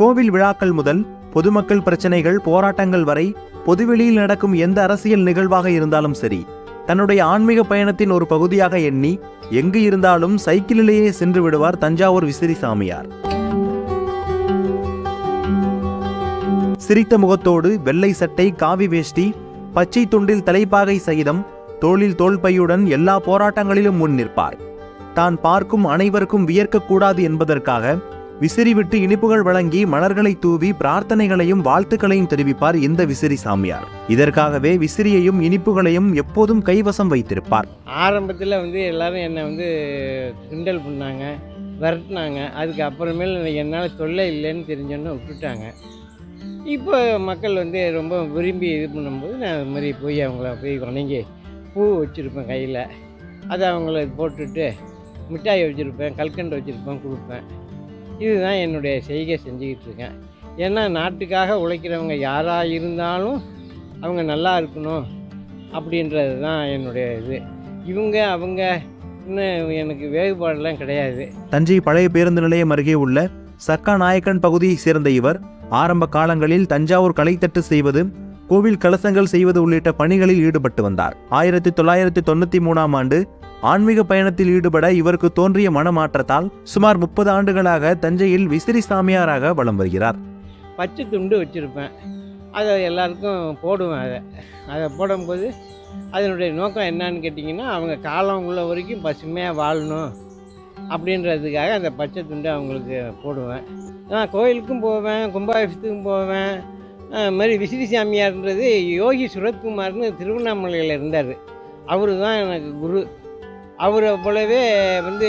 கோவில் விழாக்கள் முதல் பொதுமக்கள் பிரச்சனைகள் போராட்டங்கள் வரை பொதுவெளியில் நடக்கும் எந்த அரசியல் நிகழ்வாக இருந்தாலும் சரி தன்னுடைய ஆன்மீக பயணத்தின் ஒரு பகுதியாக எண்ணி எங்கு இருந்தாலும் சைக்கிளிலேயே சென்று விடுவார் தஞ்சாவூர் விசிறி சாமியார். சிரித்த முகத்தோடு வெள்ளை சட்டை காவி வேஷ்டி பச்சை துண்டில் தலைப்பாகை சகிதம் தோளில் தோல்பையுடன் எல்லா போராட்டங்களிலும் முன் நிற்பார். தான் பார்க்கும் அனைவருக்கும் வியர்க்கக்கூடாது என்பதற்காக விசிறி விட்டு இனிப்புகள் வழங்கி மலர்களை தூவி பிரார்த்தனைகளையும் வாழ்த்துக்களையும் தெரிவிப்பார் இந்த விசிறி சாமியார். இதற்காகவே விசிறியையும் இனிப்புகளையும் எப்போதும் கைவசம் வைத்திருப்பார். ஆரம்பத்தில் வந்து எல்லாரும் என்னை வந்து கிண்டல் பண்ணாங்க விரட்டினாங்க. அதுக்கு அப்புறமேல என்னால் சொல்ல இல்லைன்னு தெரிஞ்சோன்னு விட்டுட்டாங்க. இப்போ மக்கள் வந்து ரொம்ப விரும்பி இது பண்ணும்போது நான் அது மாதிரி போய் அவங்கள போய் வணங்கி பூ வச்சுருப்பேன் கையில். அதை அவங்கள போட்டுட்டு மிட்டாய் வச்சுருப்பேன் கல்கண்டு வச்சுருப்பேன் கொடுப்பேன். இதுதான் என்னுடைய செய்கை செஞ்சுக்கிட்டு இருக்கேன் ஏன்னா நாட்டுக்காக உழைக்கிறவங்க யாராக இருந்தாலும் அவங்க நல்லா இருக்கணும் அப்படின்றது தான் என்னுடைய இது. இவங்க அவங்க இன்னும் எனக்கு வேறுபாடெல்லாம் கிடையாது. தஞ்சை பழைய பேருந்து நிலையம் அருகே உள்ள சக்கா நாயக்கன் பகுதியைச் சேர்ந்த இவர் ஆரம்ப காலங்களில் தஞ்சாவூர் கலைத்தட்டு செய்வது கோவில் கலசங்கள் செய்வது உள்ளிட்ட பணிகளில் ஈடுபட்டு வந்தார். ஆயிரத்தி தொள்ளாயிரத்தி தொண்ணூற்றி மூணாம் ஆண்டு ஆன்மீக பயணத்தில் ஈடுபட இவருக்கு தோன்றிய மனமாற்றத்தால் சுமார் முப்பது ஆண்டுகளாக தஞ்சையில் விசிறி சாமியாராக வலம் வருகிறார். பச்சை துண்டு வச்சுருப்பேன். அதை எல்லாருக்கும் போடுவேன் அதை. அதை போடும்போது அதனுடைய நோக்கம் என்னன்னு கேட்டிங்கன்னா அவங்க காலம் உள்ள வரைக்கும் பசுமையாக வாழணும் அப்படின்றதுக்காக அந்த பச்சை துண்டு அவங்களுக்கு போடுவேன். நான் கோயிலுக்கும் போவேன் கும்பாபிஷத்துக்கும் போவேன். அது மாதிரி விசிறி சாமியார்ன்றது யோகி சுரத்குமார்னு திருவண்ணாமலையில் இருந்தார். அவர் தான் எனக்கு குரு. அவரை போலவே வந்து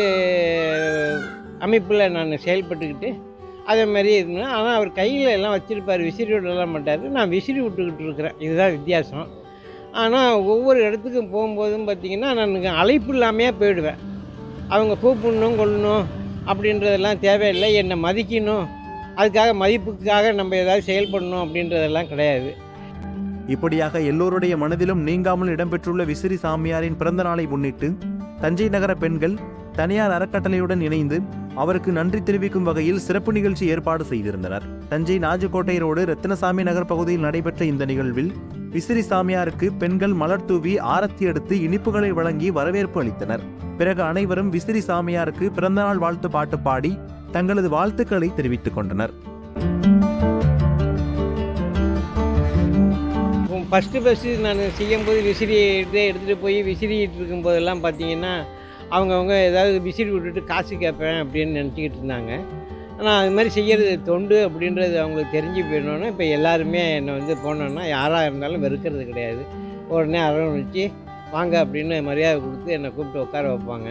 அமைப்பில் நான் செயல்பட்டுக்கிட்டு அதே மாதிரி இருந்தேன். ஆனால் அவர் கையில் எல்லாம் வச்சுருப்பார் விசிறி விடலாம் மாட்டார். நான் விசிறி விட்டுக்கிட்டு இருக்கிறேன். இதுதான் வித்தியாசம். ஆனால் ஒவ்வொரு இடத்துக்கும் போகும்போதும் பார்த்திங்கன்னா நான் அழைப்பு இல்லாமையே போயிடுவேன். அவங்க கூப்பிடணும் கொள்ளணும் அப்படின்றதெல்லாம் தேவையில்லை. என்னை மதிக்கணும். அதுக்காக மதிப்புக்காக நம்ம ஏதாவது செயல்படணும் அப்படின்றதெல்லாம் கிடையாது. இப்படியாக எல்லோருடைய மனதிலும் நீங்காமல் இடம்பெற்றுள்ள விசிறி சாமியாரின் பிறந்த நாளை முன்னிட்டு தஞ்சை நகர பெண்கள் தனியார் அறக்கட்டளையுடன் இணைந்து அவருக்கு நன்றி தெரிவிக்கும் வகையில் சிறப்பு நிகழ்ச்சி ஏற்பாடு செய்திருந்தனர். தஞ்சை நாஜுக்கோட்டை ரோடு ரத்தினசாமி நகர் பகுதியில் நடைபெற்ற இந்த நிகழ்வில் விசிறி சாமியாருக்கு பெண்கள் மலர் தூவி ஆரத்தி எடுத்து இனிப்புகளை வழங்கி வரவேற்பு அளித்தனர். பிறகு அனைவரும் விசிறி சாமியாருக்கு பிறந்தநாள் வாழ்த்து பாட்டு பாடி தங்களது வாழ்த்துக்களை தெரிவித்துக் கொண்டனர். ஃபஸ்ட்டு ஃபஸ்ட்டு நான் செய்யும்போது விசிறி எடுத்து எடுத்துகிட்டு போய் விசிறிட்டு இருக்கும்போதெல்லாம் பார்த்தீங்கன்னா அவங்கவுங்க ஏதாவது விசிறி விட்டுட்டு காசு கேட்பேன் அப்படின்னு நினச்சிக்கிட்டு இருந்தாங்க. ஆனால் அது மாதிரி செய்கிறது தொண்டு அப்படின்றது அவங்களுக்கு தெரிஞ்சு போயிடணுன்னா இப்போ எல்லாருமே என்னை வந்து போனோன்னா யாராக இருந்தாலும் வெறுக்கிறது கிடையாது. உடனே அரவணைச்சு வாங்க அப்படின்னு மரியாதை கொடுத்து என்னை கூப்பிட்டு உட்கார வைப்பாங்க.